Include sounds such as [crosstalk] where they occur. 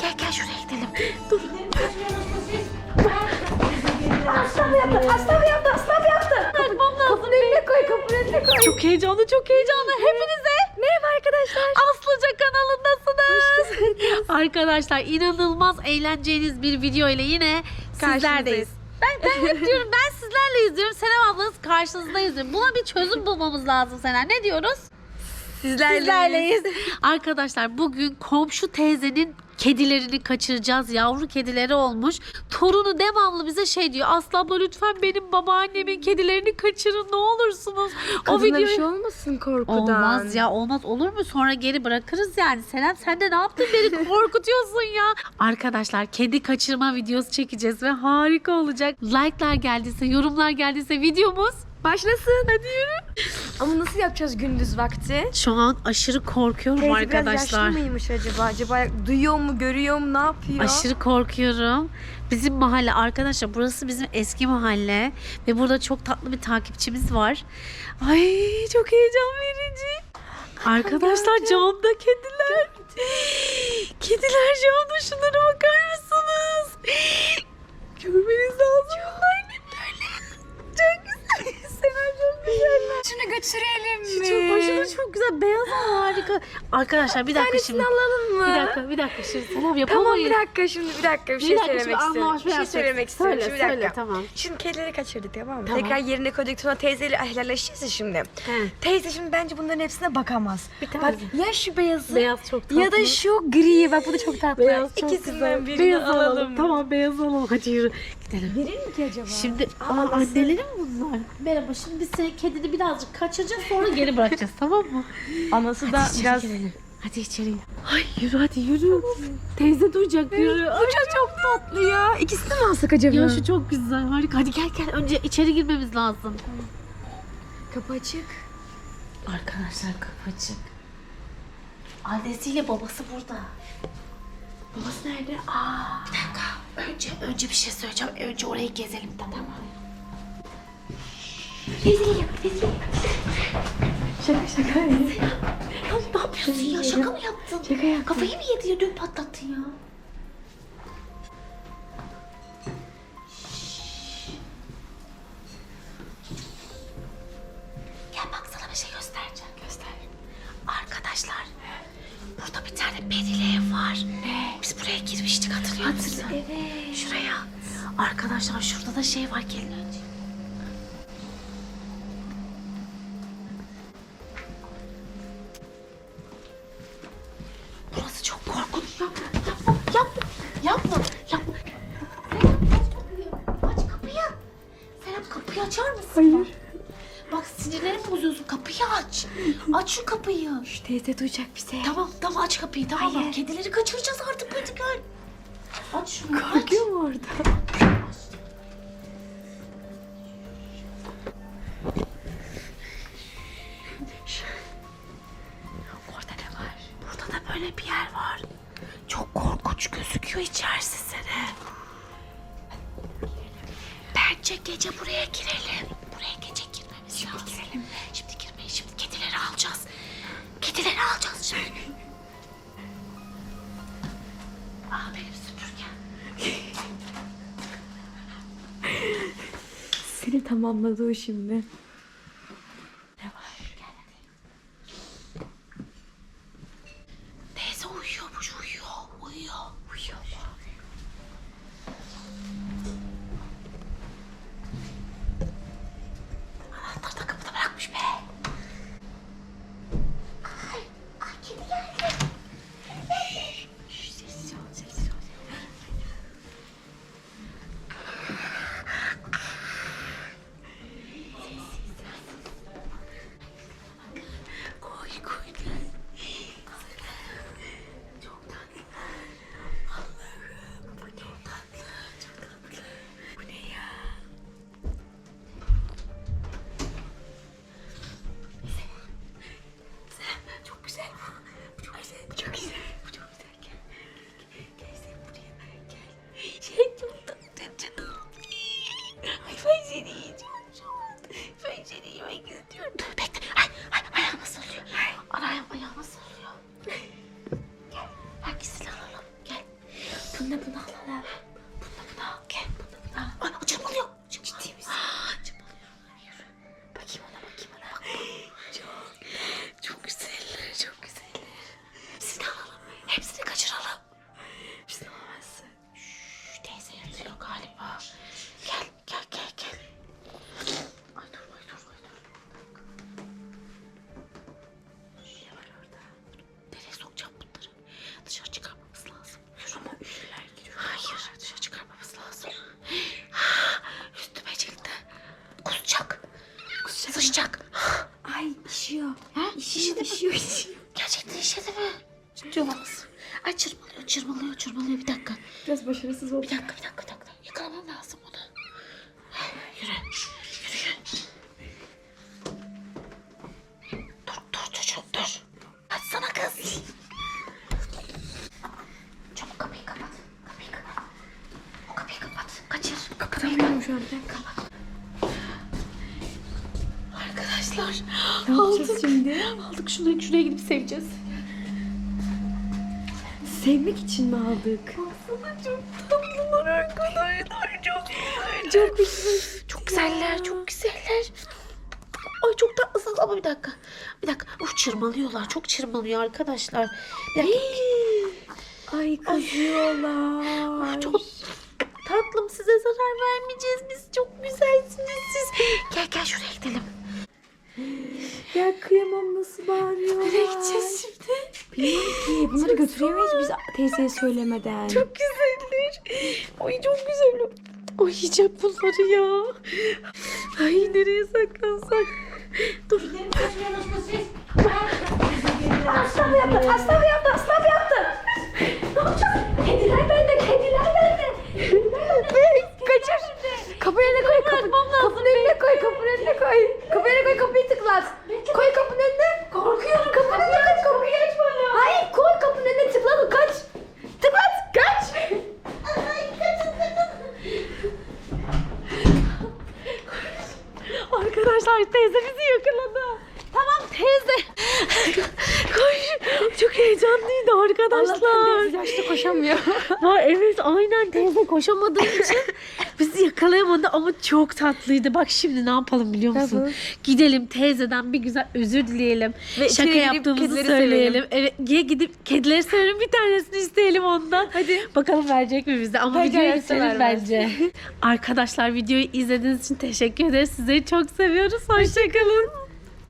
Gel gel şuraya gidelim. Dur. Aslan yaptı, aslan yaptı, aslan yaptı. Kaçmam lazım. Kapının önüne koy, kapının önüne koy. Çok heyecanlı, çok heyecanlı. Hepinize Merhaba arkadaşlar. Aslıca kanalındasınız. Arkadaşlar inanılmaz eğleneceğiniz bir video ile yine sizlerdeyiz. Ben, ben hep diyorum ben sizlerle izliyorum. Senem ablanız karşınızda izliyor. Buna bir çözüm bulmamız lazım Senem. Ne diyoruz? Sizlerleyiz. Arkadaşlar bugün komşu teyzenin kedilerini kaçıracağız. Yavru kedileri olmuş. Torunu devamlı bize şey diyor. Aslı abla lütfen benim babaannemin kedilerini kaçırın ne olursunuz. Kadına o bir videoyu... şey olmasın korkudan. Olmaz ya olmaz olur mu sonra geri bırakırız yani Senem sen de ne yaptın beni [laughs] korkutuyorsun ya. Arkadaşlar kedi kaçırma videosu çekeceğiz ve harika olacak. Like'lar geldiyse yorumlar geldiyse videomuz Başlasın. Hadi yürü. Ama nasıl yapacağız gündüz vakti? şu an aşırı korkuyorum Teyze arkadaşlar. biraz yaşlı mıymış acaba? Acaba duyuyor mu, görüyor mu, ne yapıyor? Aşırı korkuyorum. Bizim mahalle arkadaşlar burası bizim eski mahalle ve burada çok tatlı bir takipçimiz var. Ay çok heyecan verici. Arkadaşlar camda kediler. Kediler Arkadaşlar bir dakika şimdi. alalım mı? Bir dakika bir dakika şimdi yapamayız. Tamam bir dakika şimdi bir dakika bir şey dakika, söylemek şimdi istiyorum. anlaşma Bir şey yapacağız. söylemek istiyorum. Söyle, Şimdi bir dakika. söyle, tamam. Şimdi kedileri kaçırdık tamam mı? Tamam. Tekrar yerine koyduk sonra teyzeyle helalleşeceğiz ya şimdi. He. Teyze şimdi bence bunların hepsine bakamaz. Bir Bak tane. ya şu beyazı Beyaz çok tatlı. ya da şu gri bak bu da çok tatlı. Beyaz çok İkisinden güzel. birini Beyaz alalım. alalım. Tamam beyaz alalım. Hadi yürü. Gidelim. Verir mi ki acaba? Şimdi aa, anneleri mi bunlar? Merhaba şimdi biz senin kedini birazcık kaçıracağız sonra geri bırakacağız tamam mı? Anası da biraz. Hadi içeri. Ay yürü hadi yürü. Teyze duyacak yürü. Ay, çok tatlı ya. İkisini mi alsak acaba? ya şu çok güzel harika. Hadi gel gel önce içeri girmemiz lazım. Kapı açık. Arkadaşlar kapı açık. Annesiyle babası burada. Babası nerede? Aa, bir dakika. Önce önce bir şey söyleyeceğim. Önce orayı gezelim tamam mı? Teyze geliyor. Şaka şaka. Ne yapıyorsun ya? Şaka mı yaptın? Şaka yaptım. Kafayı mı yedi ya? Dün patlattın ya. Gel bak sana bir şey göstereceğim. Göster. Arkadaşlar burada bir tane perili ev var. Ne? Biz buraya girmiştik hatırlıyor musun? Evet. Şuraya. Arkadaşlar şurada da şey var gelin Burası çok korkunç. Yapma, yapma, yapma, yapma, yapma. Aç kapıyı, aç kapıyı. Serap kapıyı açar mısın? Hayır. Bak sinirlerimi bozuyorsun. Kapıyı aç. Aç şu kapıyı. Şu teyze duyacak bize. Tamam, tamam aç kapıyı. Tamam? Hayır. Kedileri kaçıracağız artık hadi gel. Aç şunu. aç. Korkuyor mu orada? Orada böyle bir yer var. Çok korkunç gözüküyor içerisi sene. Bence gece buraya girelim. Buraya gece girmemiz şimdi lazım. Girelim. Şimdi girmeyin. Şimdi kedileri alacağız. Kedileri alacağız şimdi. Aa benim süpürgem. Seni tamamladı o şimdi. Ha? İşiyor, işiyor, işiyor. Gerçekten işedi mi? Ciddi olamaz. Ay çırpalıyor, çırpalıyor, çırpalıyor. Bir dakika. Biraz başarısız oldu. Bir dakika, bir dakika, bir dakika. Yakalamam lazım onu. Yürü, yürü. Dur, dur çocuğum, dur. Açsana kız. Çabuk kapıyı kapat. Kapıyı kapat. O kapıyı kapat. Kaçır. Kapatamıyorum şu an. Kapat. Arkadaşlar. Ne yapacağız şimdi? Aldık şunu, şuraya gidip seveceğiz. Sevmek için mi aldık? Baksana çok tatlılar arkadaşlar. Çok güzel. Çok güzel. Çok güzeller. Çok güzeller. Ay çok tatlısınız ama bir dakika. Bir dakika. Uf çırmalıyorlar. Çok çırmalıyor arkadaşlar. Bir dakika. Ay kızıyorlar. Çok tatlım size zarar vermeyeceğiz. Biz çok güzelsiniz siz. Gel gel şuraya gidelim. Ya kıyamam nasıl bağırıyorlar. Nereye gideceğiz şimdi? Bilmiyorum ki. Bunları götüremeyiz biz teyzeye söylemeden. Çok güzeller. Ay çok güzel. Ay yiyeceğim bunları ya. Ay nereye saklansak? Dur. Aslan mı yaptı? Aslan mı yaptı? Aslan mı yaptı? Ne yapacağız? Kediler bende, kediler bende. Kaçır. Kapının önüne koy. Kapı, kapının önüne koy, kapının önüne koy. Kapının önüne koy, kapıyı tıklat. Koy kapının önüne. Korkuyorum. Kapının önüne kaç, kapıyı aç bana. Hayır, koy kapının önüne tıklat, kaç. Tıklat, kaç. Arkadaşlar teyze bizi yakaladı. Tamam teyze. Koş. Çok heyecanlıydı arkadaşlar. yaşlı koşamıyor. Ha evet aynen teyze koşamadığı [laughs] için bizi yakalayamadı ama çok tatlıydı. Bak şimdi ne yapalım biliyor musun? yapalım? Gidelim teyzeden bir güzel özür dileyelim. Ve Şaka yaptığımızı kedileri söyleyelim. Evet gidip kedileri sevelim bir tanesini isteyelim ondan. Hadi. Bakalım verecek mi bize ama Bence videoyu vermez. bence. [laughs] Arkadaşlar videoyu izlediğiniz için teşekkür ederiz. Sizleri çok seviyoruz. Hoşçakalın.